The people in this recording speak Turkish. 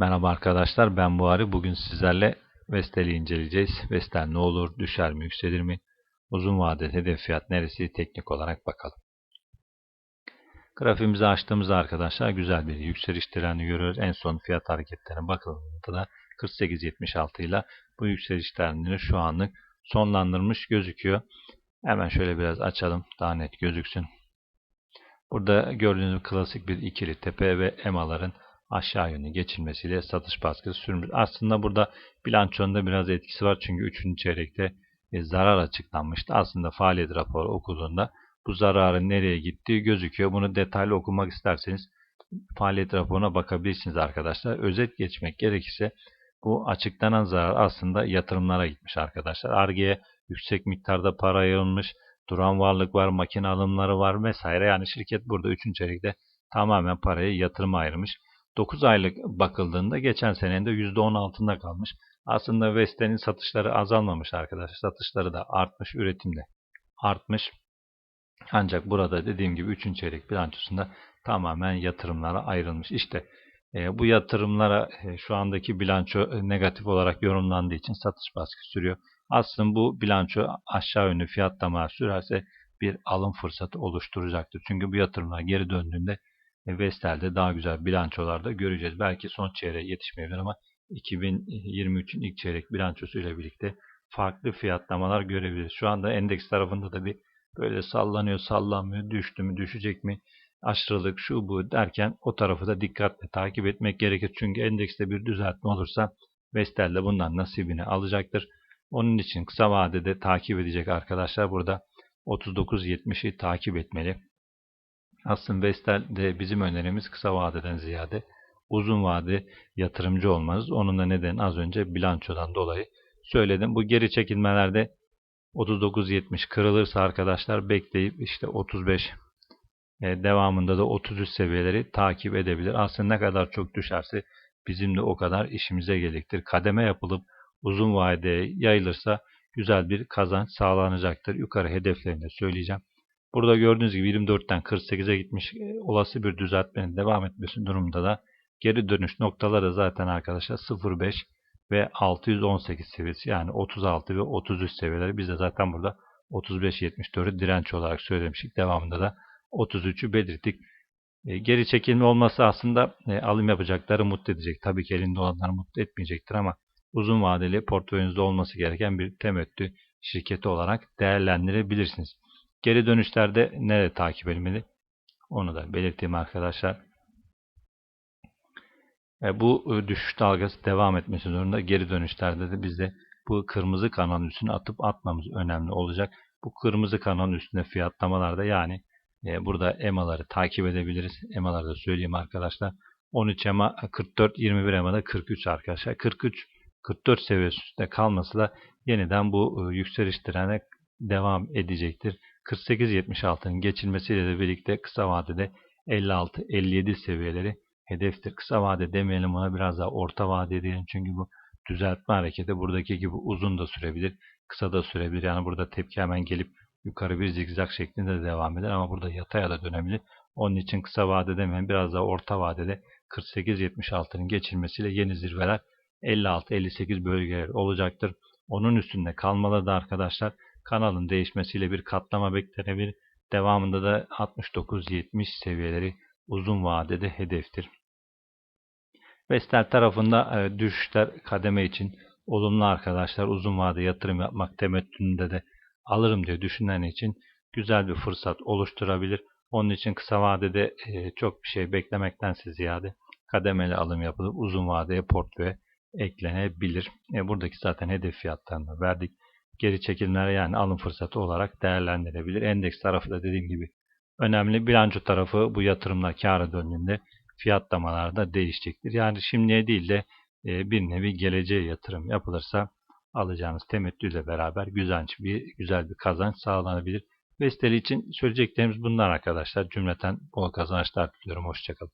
Merhaba arkadaşlar ben Buhari. Bugün sizlerle Vestel'i inceleyeceğiz. Vestel ne olur, düşer mi, yükselir mi? Uzun vadede hedef fiyat neresi teknik olarak bakalım. Grafiğimizi açtığımızda arkadaşlar güzel bir yükseliş trendi görüyoruz. En son fiyat hareketlerine bakıldığında da 48.76 ile bu yükseliş trendini şu anlık sonlandırmış gözüküyor. Hemen şöyle biraz açalım daha net gözüksün. Burada gördüğünüz klasik bir ikili tepe ve emaların aşağı yönlü geçilmesiyle satış baskısı sürmüş. Aslında burada bilançonda biraz etkisi var çünkü 3. çeyrekte e, zarar açıklanmıştı. Aslında faaliyet raporu okuduğunda bu zararın nereye gittiği gözüküyor. Bunu detaylı okumak isterseniz faaliyet raporuna bakabilirsiniz arkadaşlar. Özet geçmek gerekirse bu açıklanan zarar aslında yatırımlara gitmiş arkadaşlar. Arge'ye yüksek miktarda para ayrılmış, duran varlık var, makine alımları var vesaire. Yani şirket burada 3. çeyrekte tamamen parayı yatırıma ayırmış. 9 aylık bakıldığında geçen senenin de %10 altında kalmış. Aslında Vestel'in satışları azalmamış arkadaşlar. Satışları da artmış, üretim de artmış. Ancak burada dediğim gibi 3. çeyrek bilançosunda tamamen yatırımlara ayrılmış. İşte e, bu yatırımlara e, şu andaki bilanço e, negatif olarak yorumlandığı için satış baskısı sürüyor. Aslında bu bilanço aşağı yönlü fiyatlama sürerse bir alım fırsatı oluşturacaktır. Çünkü bu yatırımlar geri döndüğünde Vestel'de daha güzel bilançolarda göreceğiz. Belki son çeyreğe yetişmeyebilir ama 2023'ün ilk çeyrek bilançosu ile birlikte farklı fiyatlamalar görebiliriz. Şu anda endeks tarafında da bir böyle sallanıyor, sallanmıyor, düştü mü, düşecek mi, aşırılık, şu bu derken o tarafı da dikkatle takip etmek gerekir. Çünkü endekste bir düzeltme olursa Vestel de bundan nasibini alacaktır. Onun için kısa vadede takip edecek arkadaşlar burada 39.70'i takip etmeli. Aslında Vestel'de bizim önerimiz kısa vadeden ziyade uzun vade yatırımcı olmanız. Onun da nedeni az önce bilançodan dolayı söyledim. Bu geri çekilmelerde 39.70 kırılırsa arkadaşlar bekleyip işte 35 e, devamında da 33 seviyeleri takip edebilir. Aslında ne kadar çok düşerse bizim de o kadar işimize gelecektir. Kademe yapılıp uzun vadeye yayılırsa güzel bir kazanç sağlanacaktır. Yukarı hedeflerini de söyleyeceğim. Burada gördüğünüz gibi 24'ten 48'e gitmiş e, olası bir düzeltmenin devam etmesi durumunda da geri dönüş noktaları zaten arkadaşlar 0.5 ve 618 seviyesi yani 36 ve 33 seviyeleri biz de zaten burada 35-74'ü direnç olarak söylemiştik. Devamında da 33'ü belirttik. E, geri çekilme olması aslında e, alım yapacakları mutlu edecek. Tabii ki elinde olanları mutlu etmeyecektir ama uzun vadeli portföyünüzde olması gereken bir temettü şirketi olarak değerlendirebilirsiniz. Geri dönüşlerde nerede takip edilmeli? Onu da belirteyim arkadaşlar. E, bu e, düşüş dalgası devam etmesi durumunda geri dönüşlerde de bizde bu kırmızı kanalın üstüne atıp atmamız önemli olacak. Bu kırmızı kanalın üstünde fiyatlamalarda yani e, burada EMA'ları takip edebiliriz. EMA'ları da söyleyeyim arkadaşlar. 13 EMA 44, 21 EMA'da 43 arkadaşlar. 43 44 seviyesinde kalması da yeniden bu yükseliş trendine devam edecektir. 48-76'nın geçilmesiyle de birlikte kısa vadede 56-57 seviyeleri hedeftir. Kısa vade demeyelim ona biraz daha orta vade diyelim çünkü bu düzeltme hareketi buradaki gibi uzun da sürebilir, kısa da sürebilir. Yani burada tepki hemen gelip yukarı bir zigzag şeklinde de devam eder ama burada yataya da dönebilir. Onun için kısa vade demeyin biraz daha orta vadede 48-76'nın geçilmesiyle yeni zirveler 56-58 bölgeler olacaktır. Onun üstünde kalmalı da arkadaşlar kanalın değişmesiyle bir katlama beklenebilir. Devamında da 69-70 seviyeleri uzun vadede hedeftir. Vestel tarafında e, düşüşler kademe için olumlu arkadaşlar uzun vade yatırım yapmak temettünde de alırım diye düşünen için güzel bir fırsat oluşturabilir. Onun için kısa vadede e, çok bir şey beklemektense ziyade kademeli alım yapılıp uzun vadeye portföye eklenebilir. E, buradaki zaten hedef fiyatlarını verdik geri çekilmeler yani alım fırsatı olarak değerlendirebilir. Endeks tarafı da dediğim gibi önemli. Bilanço tarafı bu yatırımlar kâra döndüğünde fiyatlamalarda değişecektir. Yani şimdiye değil de e, bir nevi geleceğe yatırım yapılırsa alacağınız temettüyle beraber güzel bir, güzel bir kazanç sağlanabilir. Vestel için söyleyeceklerimiz bunlar arkadaşlar. Cümleten bol kazançlar diliyorum. Hoşçakalın.